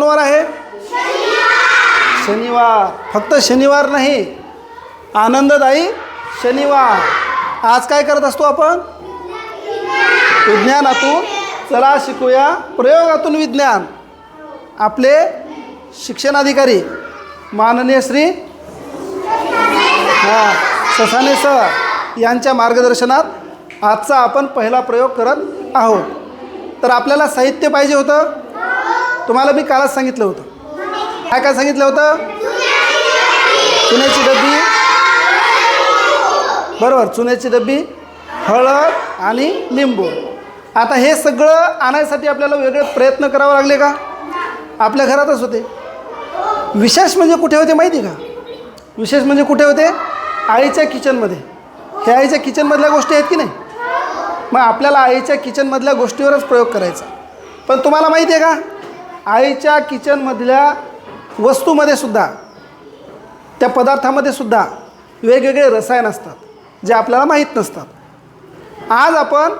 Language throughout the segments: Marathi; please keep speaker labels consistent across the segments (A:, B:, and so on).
A: कोण आहे? शनिवार. फक्त शनिवार नाही आनंददायी शनिवार. आज काय करत असतो आपण? विज्ञानातून. चला शिकूया प्रयोगातून विज्ञान. आपले शिक्षणाधिकारी माननीय श्री हां ससाने सर यांच्या मार्गदर्शनात आजचा आपण पहिला प्रयोग करत आहोत. तर आपल्याला साहित्य पाहिजे होतं. तुम्हाला मी कालच सांगितलं होतं. काय काय सांगितलं होतं? चुन्याची डब्बी. बरोबर चुन्याची डब्बी हळद आणि लिंबू. आता हे सगळं आणायसाठी आपल्याला वेगळे प्रयत्न करावे लागले का? आपल्या घरातच होते. विशेष म्हणजे कुठे होते माहिती आहे का? विशेष म्हणजे कुठे होते? आईच्या किचनमध्ये. हे आईच्या किचनमधल्या गोष्टी आहेत की नाही? मग आपल्याला आईच्या किचनमधल्या गोष्टीवरच प्रयोग करायचा. पण तुम्हाला माहिती आहे का? आईच्या किचनमधल्या वस्तूमध्ये सुद्धा त्या पदार्थामध्ये सुद्धा वेगवेगळे रसायन असतात जे आपल्याला माहीत नसतात. आज आपण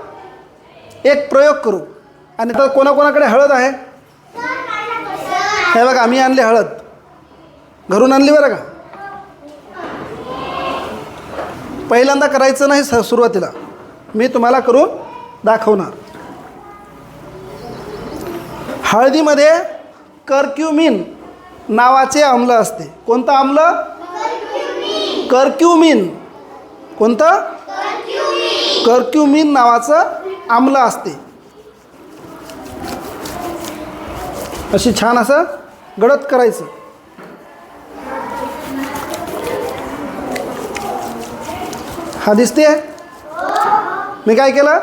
A: एक प्रयोग करू. आणि तर कोणाकोणाकडे हळद आहे? हे बघा आम्ही आणले हळद. घरून आणली बरं का? पहिल्यांदा करायचं नाही स सुरुवातीला. मी तुम्हाला करून दाखवणार. हळदीमध्ये कर्क्युमिन नावाचे आम्ल असते. कोणतं आम्ल? कर्क्युमिन. कोणतं? कर्क्युमिन नावाचं आम्ल असते. अशी छान असं गडद करायचं. हा दिसते? मी काय केलं?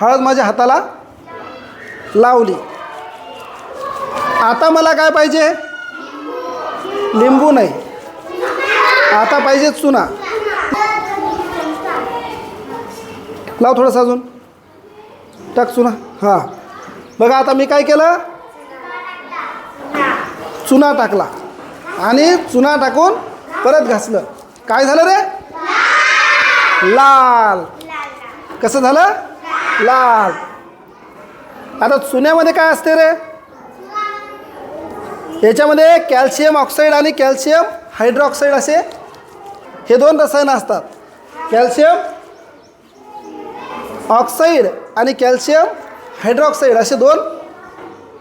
A: हळद माझ्या हाताला लावली. आता मला काय पाहिजे? लिंबू नाही. आता पाहिजे चुना. लाव थोडंसं अजून. टाक चुना. हां. बघा आता मी काय केलं? चुना टाकला. आणि चुना टाकून परत घासलं. काय झालं रे? लाल. कसं झालं? लाल. आता चुन्यामध्ये काय असते रे? याच्यामध्ये कॅल्शियम ऑक्साईड आणि कॅल्शियम हायड्रॉक्साईड असे हे दोन रसायनं असतात. कॅल्शियम ऑक्साईड आणि कॅल्शियम हायड्रॉक्साईड असे दोन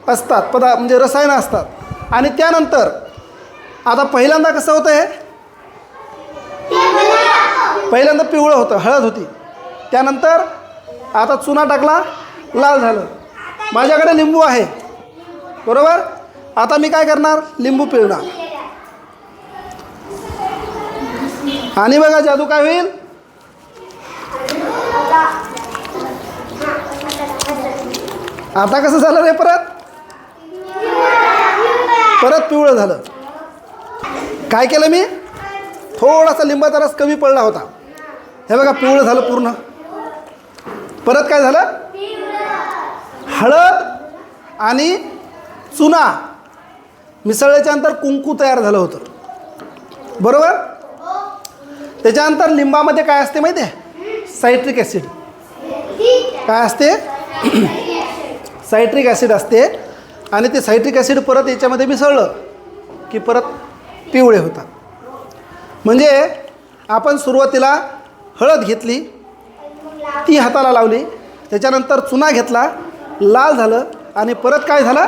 A: असतात पदा म्हणजे रसायनं असतात. आणि त्यानंतर आता पहिल्यांदा कसं होतं हे पहिल्यांदा पिवळं होतं हळद होती. त्यानंतर आता चुना टाकला लाल झालं. माझ्याकडे लिंबू आहे. बरोबर? आता मी काय करणार? लिंबू पिळणार. आणि बघा जादू काय होईल? आता कसं झालं रे परत? परत पिवळं झालं. काय केलं मी? थोडासा लिंबाचा रस कमी पडला होता. हे बघा पिवळं झालं पूर्ण. परत काय झालं? हळद आणि चुना. मिसळल्याच्या नंतर कुंकू तयार झालं होतं. बरोबर? त्याच्यानंतर लिंबामध्ये काय असते माहिती आहे? सायट्रिक ॲसिड काय असते? सायट्रिक ॲसिड असते. आणि ते सायट्रिक ॲसिड परत याच्यामध्ये मिसळलं की परत पिवळे होतात. म्हणजे आपण सुरुवातीला हळद घेतली ती हाताला लावली त्याच्यानंतर चुना घेतला लाल झालं आणि परत काय झालं?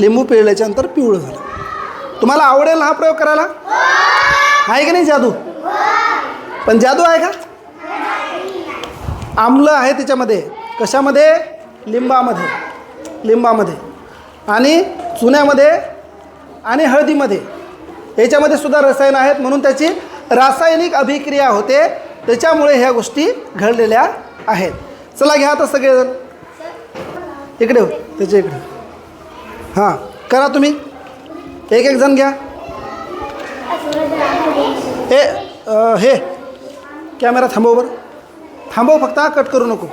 A: लिंबू पिळल्याच्यानंतर पिवळं झालं. तुम्हाला आवडेल हा प्रयोग करायला? आहे की नाही जादू? पण जादू आहे का? आम्ल आहे त्याच्यामध्ये. कशामध्ये? लिंबामध्ये. लिंबामध्ये. आणि चुन्यामध्ये आणि हळदीमध्ये. याच्यामध्ये सुद्धा रसायनं आहेत म्हणून त्याची रासायनिक अभिक्रिया होते. त्याच्यामुळे ह्या गोष्टी घडलेल्या आहेत. चला घ्या आता सगळेजण. इकडे हो त्याच्या इकडे हो. हां करा तुम्ही. एक एक जण घ्या. ए अ, हे कॅमेरा थांबव बरं. थांबव फक्त हा कट करू नको.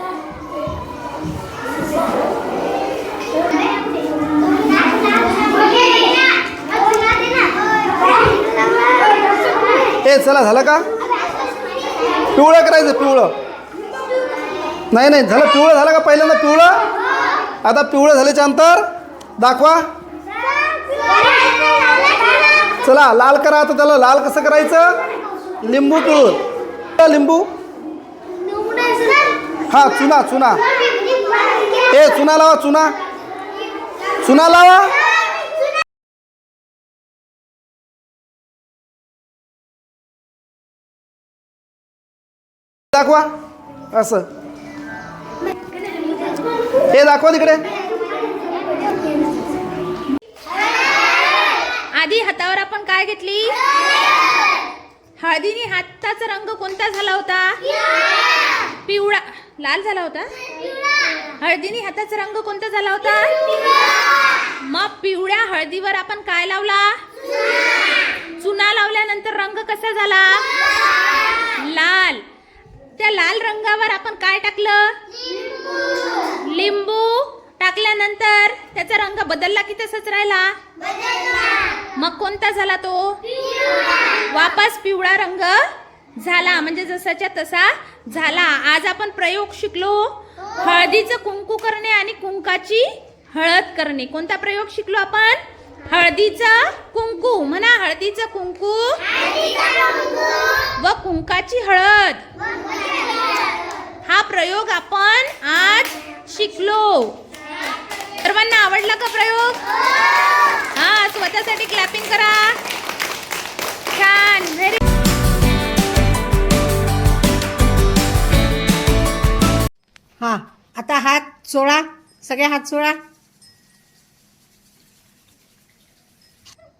A: ए चला झालं का? पिवळं करायचं पिवळं. नाही नाही झालं पिवळं झालं का पहिल्यांदा पिवळं? आता पिवळं झाल्याच्यानंतर दाखवा. चला लाल करा आता त्याला. लाल कसं करायचं? लिंबू पिळून. लिंबू. हा चुना चुना. ए चुना लावा चुना. चुना लावा. दाखवा. असं. हे दाखवा तिकडे.
B: काय घेतली? हळदीने हाताचा रंग कोणता झाला होता? पिवळा. लाल झाला होता? हळदीने हाताचा रंग कोणता झाला होता? मग पिवळ्या हळदीवर आपण काय लावला? चुना. लावल्यानंतर रंग कसा झाला? लाल. त्या लाल रंगावर आपण काय टाकलं? लिंबू. टाकल्यानंतर त्याचा रंग बदलला की तसंच राहिला? मग कोणता झाला तो? वापस पिवळा रंग झाला. म्हणजे जसाच्या तसा झाला. आज आपण प्रयोग शिकलो हळदीचं कुंकू करणे आणि कुंकाची हळद करणे. कोणता प्रयोग शिकलो आपण? हळदीचं कुंकू. म्हणा हळदीचं कुंकू. व कुंकाची हळद. हा प्रयोग आपण आज शिकलो. का प्रयोग? हा. स्वतःसाठी क्लॅपिंग करा. छान व्हेरी
C: हा आता हात चोळा सगळे हात चोळा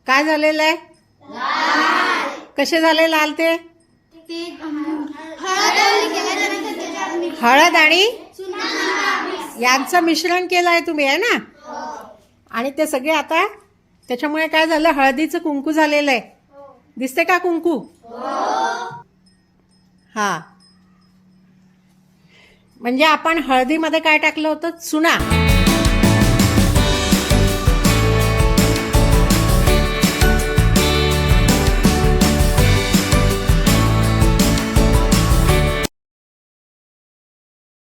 C: काय झालेलं आहे? कसे झाले लाल ते? हळद आणि यांचं मिश्रण केलं आहे तुम्ही आहे ना? आणि ते सगळे आता त्याच्यामुळे काय झालं? हळदीचं कुंकू झालेलं आहे. दिसते का कुंकू? हा. म्हणजे आपण हळदीमध्ये काय टाकलं होतं? चुना.